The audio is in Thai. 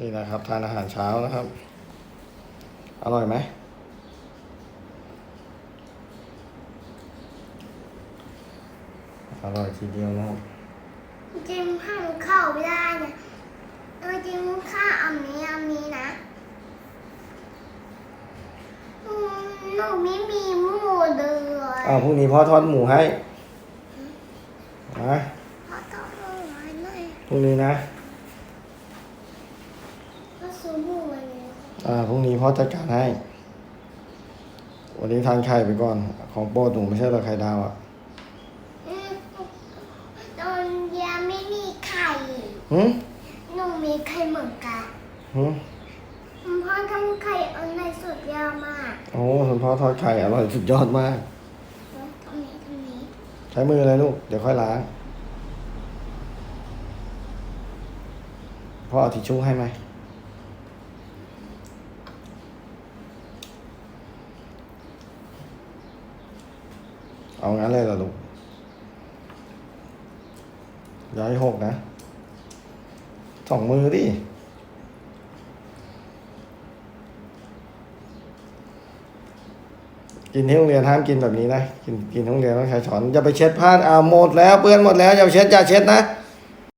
นี่นะครับทานอาหารเช้านะครับ อร่อยไหมอร่อยทีเดียวนะครับจริงห้ามเข้าไม่ได้เนี่ยเออจริงข้าอันนี้อันนี้นะอืมหนูไม่มีหมูเลยอ้าวพรุ่งนี้พ่อทอดหมูให้นะขอต้องเอาไว้หน่อยพรุ่งนี้นะ ก็ซื้อหมูมาเลย อ่าพรุ่งนี้พ่อจัดการให้ วันนี้ทานไข่ไปก่อน ของโปรดหนูไม่ใช่เหรอไข่ดาวอะอืมตอนยังไม่มีไข่หืมหนูมีไข่เหมือนกันหืมพ่อทำไข่เอาในสุดยาวมากโอ้คุณพ่อทอดไข่อร่อยสุดยอดมาก ตรงนี้ตรงนี้ใช้มือเลยลูก เดี๋ยวค่อยล้าง พ่อเอาทิชชู่ให้ไหม เอางั้นเลยเหรอลูก ย้ายหกนะ สองมือดิ กินที่โรงเรียนห้ามกินแบบนี้นะ กินกินที่โรงเรียนต้องใช้ช้อน อย่าไปเช็ดผ้าอ่าหมดแล้วเปื้อนหมดแล้วอย่าไปเช็ดอย่าเช็ดนะ